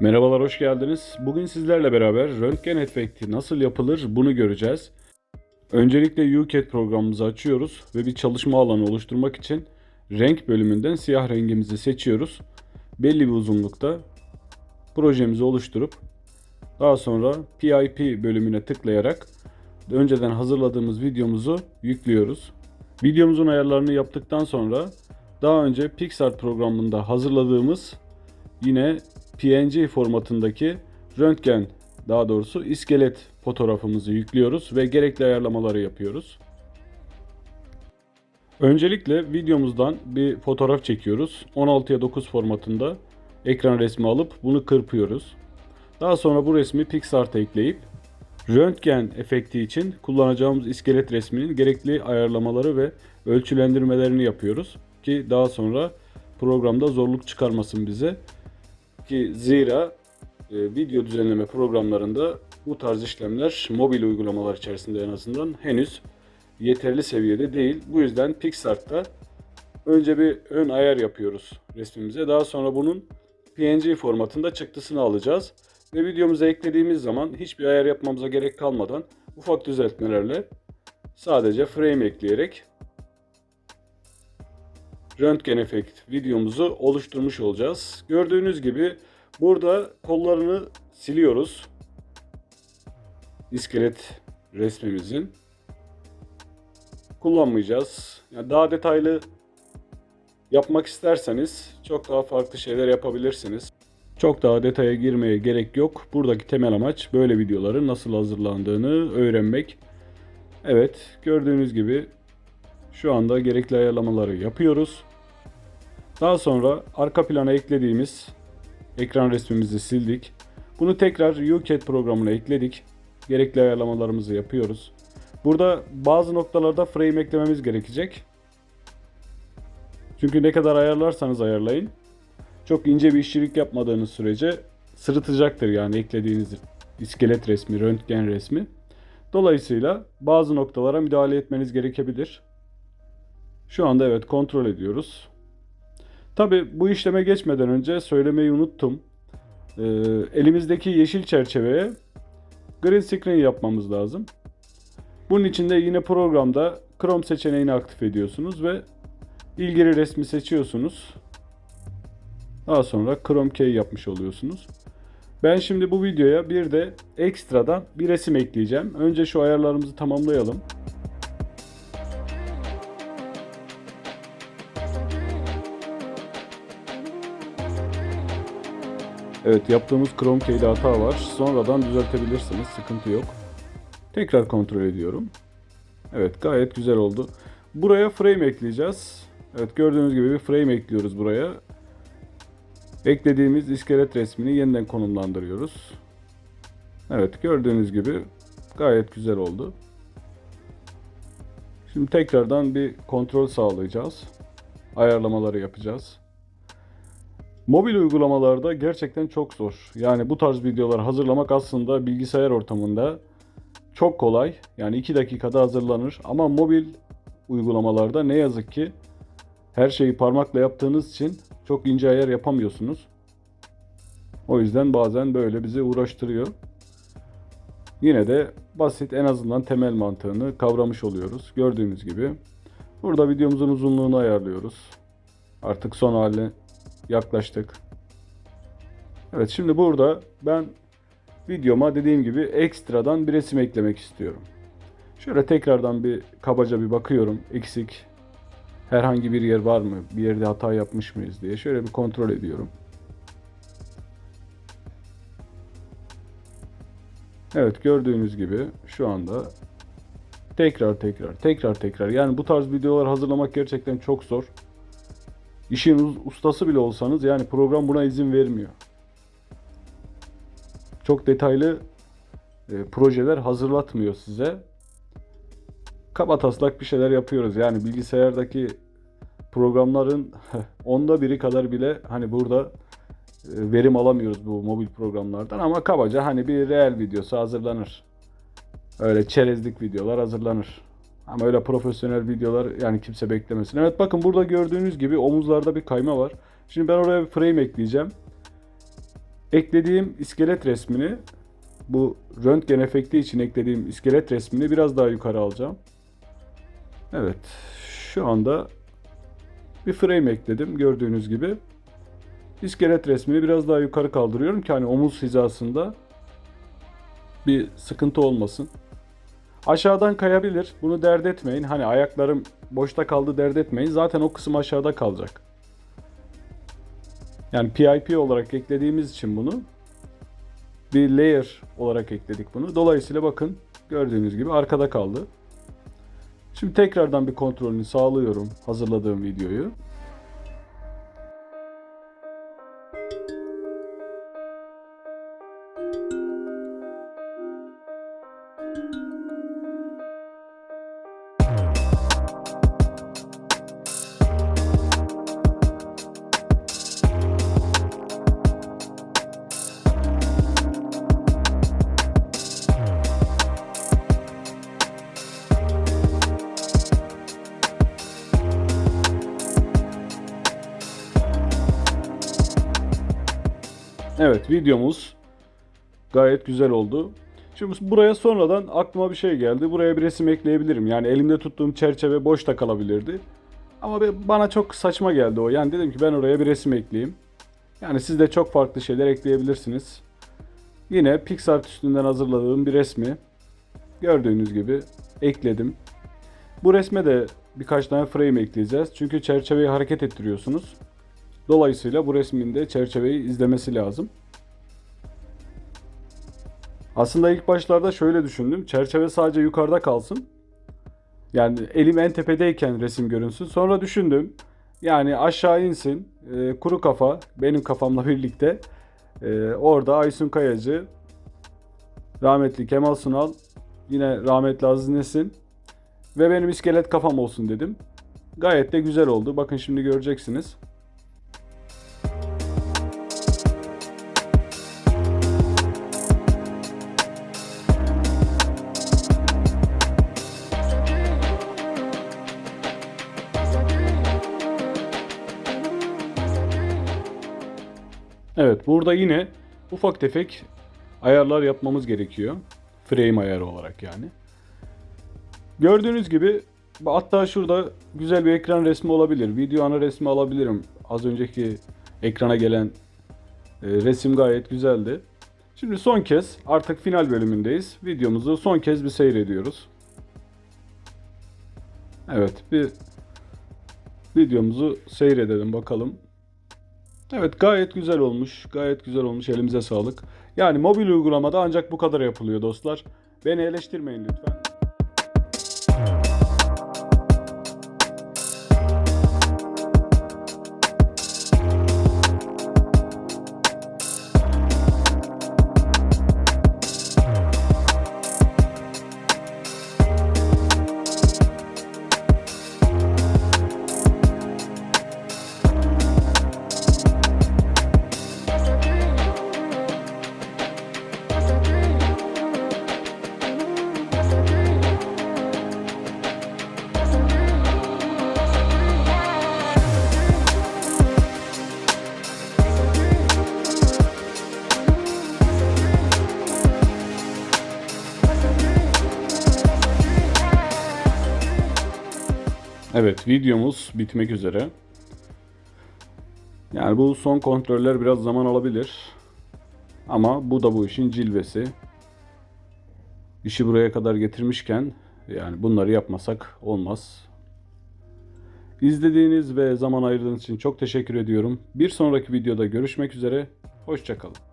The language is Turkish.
Merhabalar, hoş geldiniz. Bugün sizlerle beraber röntgen efekti nasıl yapılır bunu göreceğiz. Öncelikle UCAD programımızı açıyoruz ve bir çalışma alanı oluşturmak için renk bölümünden siyah rengimizi seçiyoruz. Belli bir uzunlukta projemizi oluşturup daha sonra PIP bölümüne tıklayarak önceden hazırladığımız videomuzu yüklüyoruz. Videomuzun ayarlarını yaptıktan sonra daha önce Pixar programında hazırladığımız yine PNG formatındaki röntgen daha doğrusu iskelet fotoğrafımızı yüklüyoruz ve gerekli ayarlamaları yapıyoruz. Öncelikle videomuzdan bir fotoğraf çekiyoruz. 16'ya 9 formatında ekran resmi alıp bunu kırpıyoruz. Daha sonra bu resmi PixArt'a ekleyip röntgen efekti için kullanacağımız iskelet resminin gerekli ayarlamaları ve ölçülendirmelerini yapıyoruz ki daha sonra programda zorluk çıkarmasın bize. Ki zira e, video düzenleme programlarında bu tarz işlemler mobil uygulamalar içerisinde en azından henüz yeterli seviyede değil. Bu yüzden PixArt'ta önce bir ön ayar yapıyoruz resmimize. Daha sonra bunun PNG formatında çıktısını alacağız. Ve videomuza eklediğimiz zaman hiçbir ayar yapmamıza gerek kalmadan ufak düzeltmelerle sadece frame ekleyerek röntgen efekt videomuzu oluşturmuş olacağız. Gördüğünüz gibi burada kollarını siliyoruz. İskelet resmimizin. Kullanmayacağız. Yani daha detaylı yapmak isterseniz çok daha farklı şeyler yapabilirsiniz. Çok daha detaya girmeye gerek yok. Buradaki temel amaç böyle videoların nasıl hazırlandığını öğrenmek. Evet, gördüğünüz gibi şu anda gerekli ayarlamaları yapıyoruz. Daha sonra arka plana eklediğimiz ekran resmimizi sildik. Bunu tekrar UCAD programına ekledik. Gerekli ayarlamalarımızı yapıyoruz. Burada bazı noktalarda frame eklememiz gerekecek. Çünkü ne kadar ayarlarsanız ayarlayın. Çok ince bir işçilik yapmadığınız sürece sırıtacaktır yani eklediğiniz iskelet resmi, röntgen resmi. Dolayısıyla bazı noktalara müdahale etmeniz gerekebilir. Şu anda evet kontrol ediyoruz. Tabi bu işleme geçmeden önce söylemeyi unuttum. Ee, elimizdeki yeşil çerçeveye green screen yapmamız lazım. Bunun için de yine programda Chrome seçeneğini aktif ediyorsunuz ve ilgili resmi seçiyorsunuz. Daha sonra Chrome Key yapmış oluyorsunuz. Ben şimdi bu videoya bir de ekstradan bir resim ekleyeceğim. Önce şu ayarlarımızı tamamlayalım. Evet yaptığımız Chrome Key'de hata var. Sonradan düzeltebilirsiniz. Sıkıntı yok. Tekrar kontrol ediyorum. Evet gayet güzel oldu. Buraya frame ekleyeceğiz. Evet gördüğünüz gibi bir frame ekliyoruz buraya. Eklediğimiz iskelet resmini yeniden konumlandırıyoruz. Evet gördüğünüz gibi gayet güzel oldu. Şimdi tekrardan bir kontrol sağlayacağız. Ayarlamaları yapacağız. Mobil uygulamalarda gerçekten çok zor. Yani bu tarz videolar hazırlamak aslında bilgisayar ortamında çok kolay. Yani 2 dakikada hazırlanır. Ama mobil uygulamalarda ne yazık ki her şeyi parmakla yaptığınız için çok ince ayar yapamıyorsunuz. O yüzden bazen böyle bizi uğraştırıyor. Yine de basit en azından temel mantığını kavramış oluyoruz. Gördüğünüz gibi. Burada videomuzun uzunluğunu ayarlıyoruz. Artık son haline yaklaştık. Evet şimdi burada ben videoma dediğim gibi ekstradan bir resim eklemek istiyorum. Şöyle tekrardan bir kabaca bir bakıyorum. Eksik herhangi bir yer var mı? Bir yerde hata yapmış mıyız diye şöyle bir kontrol ediyorum. Evet gördüğünüz gibi şu anda tekrar tekrar tekrar tekrar yani bu tarz videolar hazırlamak gerçekten çok zor. İşin ustası bile olsanız yani program buna izin vermiyor. Çok detaylı e, projeler hazırlatmıyor size. Kaba taslak bir şeyler yapıyoruz. Yani bilgisayardaki programların onda biri kadar bile hani burada e, verim alamıyoruz bu mobil programlardan ama kabaca hani bir real videosu hazırlanır. Öyle çerezlik videolar hazırlanır. Ama öyle profesyonel videolar yani kimse beklemesin. Evet bakın burada gördüğünüz gibi omuzlarda bir kayma var. Şimdi ben oraya bir frame ekleyeceğim. eklediğim iskelet resmini bu röntgen efekti için eklediğim iskelet resmini biraz daha yukarı alacağım. Evet. Şu anda bir frame ekledim gördüğünüz gibi. İskelet resmini biraz daha yukarı kaldırıyorum ki hani omuz hizasında bir sıkıntı olmasın. Aşağıdan kayabilir. Bunu dert etmeyin. Hani ayaklarım boşta kaldı dert etmeyin. Zaten o kısım aşağıda kalacak. Yani PIP olarak eklediğimiz için bunu bir layer olarak ekledik bunu. Dolayısıyla bakın gördüğünüz gibi arkada kaldı. Şimdi tekrardan bir kontrolünü sağlıyorum hazırladığım videoyu. Evet videomuz gayet güzel oldu. Şimdi buraya sonradan aklıma bir şey geldi. Buraya bir resim ekleyebilirim. Yani elimde tuttuğum çerçeve boş da kalabilirdi. Ama bana çok saçma geldi o. Yani dedim ki ben oraya bir resim ekleyeyim. Yani siz de çok farklı şeyler ekleyebilirsiniz. Yine PixArt üstünden hazırladığım bir resmi gördüğünüz gibi ekledim. Bu resme de birkaç tane frame ekleyeceğiz. Çünkü çerçeveyi hareket ettiriyorsunuz. Dolayısıyla bu resmin de çerçeveyi izlemesi lazım. Aslında ilk başlarda şöyle düşündüm. Çerçeve sadece yukarıda kalsın. Yani elim en tepedeyken resim görünsün. Sonra düşündüm. Yani aşağı insin. e, kuru kafa benim kafamla birlikte. e, orada Aysun Kayacı, rahmetli Kemal Sunal, yine rahmetli Aziz Nesin ve benim iskelet kafam olsun dedim. Gayet de güzel oldu. Bakın şimdi göreceksiniz. Evet burada yine ufak tefek ayarlar yapmamız gerekiyor. Frame ayarı olarak yani. Gördüğünüz gibi hatta şurada güzel bir ekran resmi olabilir. Video ana resmi alabilirim. Az önceki ekrana gelen e, resim gayet güzeldi. Şimdi son kez artık final bölümündeyiz. Videomuzu son kez bir seyrediyoruz. Evet bir videomuzu seyredelim bakalım. Evet gayet güzel olmuş. Gayet güzel olmuş. Elimize sağlık. Yani mobil uygulamada ancak bu kadar yapılıyor dostlar. Beni eleştirmeyin lütfen. Evet videomuz bitmek üzere. Yani bu son kontroller biraz zaman alabilir. Ama bu da bu işin cilvesi. İşi buraya kadar getirmişken yani bunları yapmasak olmaz. İzlediğiniz ve zaman ayırdığınız için çok teşekkür ediyorum. Bir sonraki videoda görüşmek üzere. Hoşçakalın.